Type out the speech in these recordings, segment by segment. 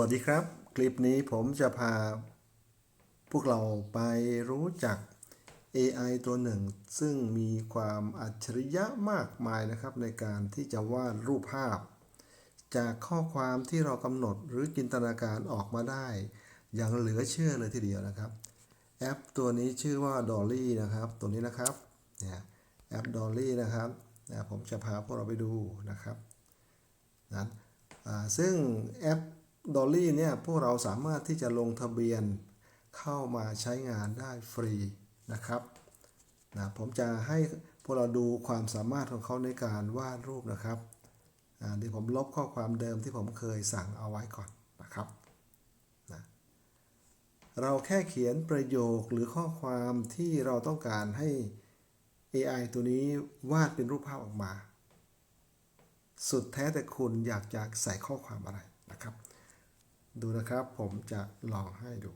วัสดีครับ คลิปนี้ผมจะพา พวกเราไปรู้จัก AI ตัวหนึ่ง ซึ่งมีความอัจฉริยะมากมายนะครับ ในการที่จะวาดรูปภาพ จากข้อความที่เรากำหนดหรือจินตนาการออกมาได้ อย่างเหลือเชื่อเลยทีเดียวนะครับ แอปตัวนี้ชื่อว่า Dolly นะครับ ตัวนี้นะครับเนี่ยแอป Dolly นะครับนะผมจะพาพวกเราไปดูนะครับนะซึ่งแอป Dolly เนี่ยพวกเราสามารถที่จะลงทะเบียนเข้ามาใช้งานได้ฟรีนะครับนะผมจะให้พวกเราดูความสามารถของเขาในการวาดรูปนะครับอ่าเดี๋ยวผมลบข้อความเดิมที่ผมเคยสั่งเอาไว้ก่อนนะครับนะเราแค่เขียนประโยคหรือข้อความที่เราต้องการให้ AI ตัวนี้วาดเป็นรูปภาพออกมา สุดแท้แต่คุณอยากจะใส่ข้อความอะไรนะครับ ดูนะครับ ผมจะลองให้ดู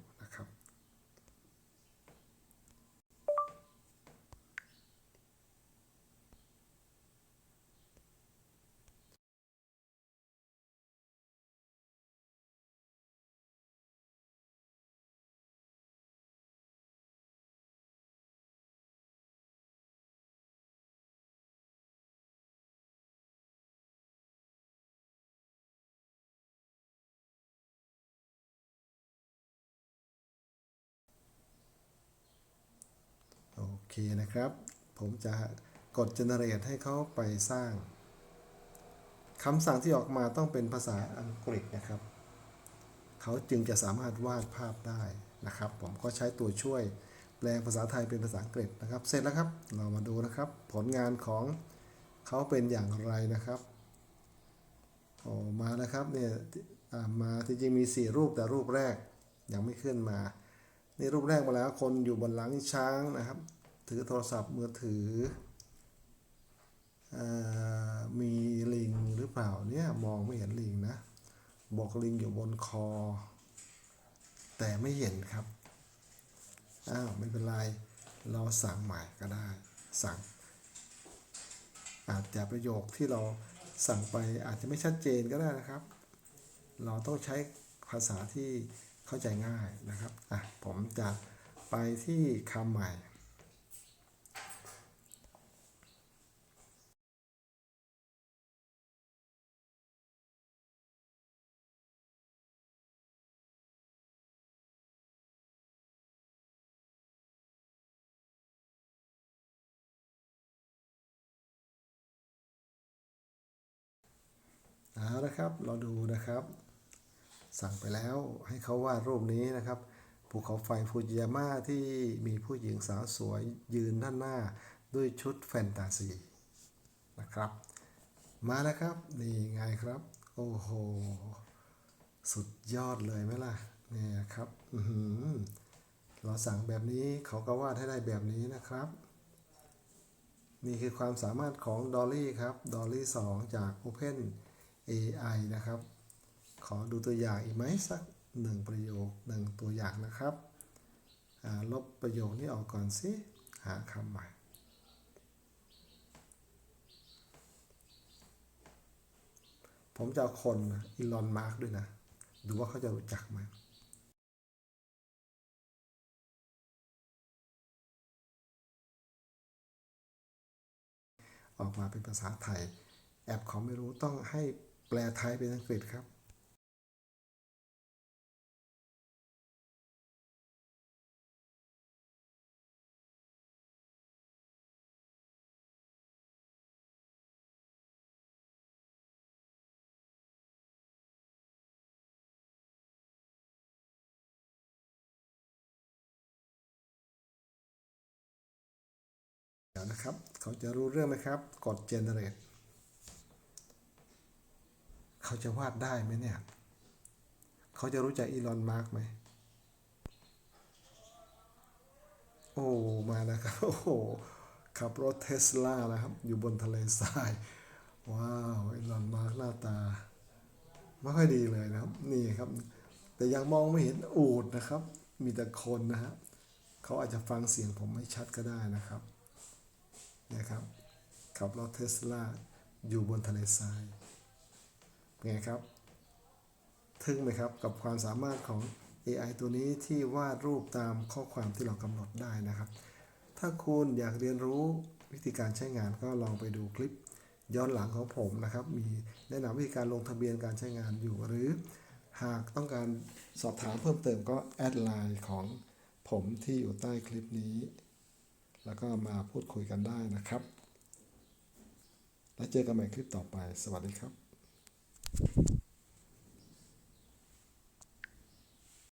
เคนะครับ ผมจะกด generate ให้เขาไปสร้างคำสั่งที่ออกมาต้องเป็นภาษาอังกฤษนะครับ เขาจึงจะสามารถวาดภาพได้นะครับ ผมก็ใช้ตัวช่วยแปลภาษาไทยเป็นภาษาอังกฤษนะครับ เสร็จแล้วครับ เรามาดูนะครับ ผลงานของเขาเป็นอย่างไรนะครับโอ้มานะครับเนี่ยมาที่จริงมี 4 รูปแต่รูปแรกยังไม่ขึ้นมา นี่รูปแรกมาแล้วคนอยู่บนหลังช้างนะครับ ถือโทรศัพท์มือถืออมีลิงหรือเปล่าเนี่ยมองไม่เห็นลิงนะ บอกลิงอยู่บนคอ แต่ไม่เห็นครับ อ้าวไม่เป็นไร เราสั่งใหม่ก็ได้ สั่ง อาจจะประโยคที่เราสั่งไปอาจจะไม่ชัดเจนก็ได้นะครับ เราต้องใช้ภาษาที่เข้าใจง่ายนะครับ อะ ผมจะไปที่คำใหม่ เอาละครับ เราดูนะครับ สั่งไปแล้วให้เขาวาดรูปนี้นะครับภูเขาไฟฟูจิยาม่าที่มีผู้หญิงสาวสวยยืนด้านหน้าด้วยชุดแฟนตาซีนะครับ มาแล้วครับ นี่ไงครับ โอ้โห สุดยอดเลยไหมล่ะเนี่ยครับเราสั่งแบบนี้เขาก็วาดให้ได้แบบนี้นะครับ นี่คือความสามารถของ Dolly ครับ Dolly 2จาก Open AI นะครับ ขอดูตัวอย่างอีกไหมสักหนึ่งประโยคหนึ่งตัวอย่างนะครับ ลบประโยคนี้ออกก่อนสิ หาคำใหม่ผมจะเอาคนอีลอนมาร์กด้วยนะ ดูว่าเขาจะรู้จักไหมออกมาเป็นภาษาไทย แอปเขาไม่รู้ต้องให้ แปลไทยเป็นอังกฤษครับเดี๋ยวนะครับ เขาจะรู้เรื่องไหมครับ กด generate เขาจะวาดได้ไหมเนี่ย เขาจะรู้จักอีลอนมาร์กไหม โอ้ มาแล้วครับ โอ้โห ขับรถเทสลานะครับ อยู่บนทะเลทราย ว้าว อีลอนมาร์กหน้าตา ไม่ค่อยดีเลยนะครับ นี่ครับ แต่ยังมองไม่เห็นอูดนะครับ มีแต่คนนะฮะเขาอาจจะฟังเสียงผมไม่ชัดก็ได้นะครับนะครับขับรถเทสลาอยู่บนทะเลทราย ไงครับทึ่งไหมครับกับความสามารถของ AI ตัวนี้ที่วาดรูปตามข้อความที่เรากำหนดได้นะครับ ถ้าคุณอยากเรียนรู้วิธีการใช้งานก็ลองไปดูคลิปย้อนหลังของผมนะครับ มีแนะนำวิธีการลงทะเบียนการใช้งานอยู่ หรือหากต้องการสอบถามเพิ่มเติมก็แอดไลน์ของผมที่อยู่ใต้คลิปนี้ แล้วก็มาพูดคุยกันได้นะครับ แล้วเจอกันใหม่คลิปต่อไป สวัสดีครับ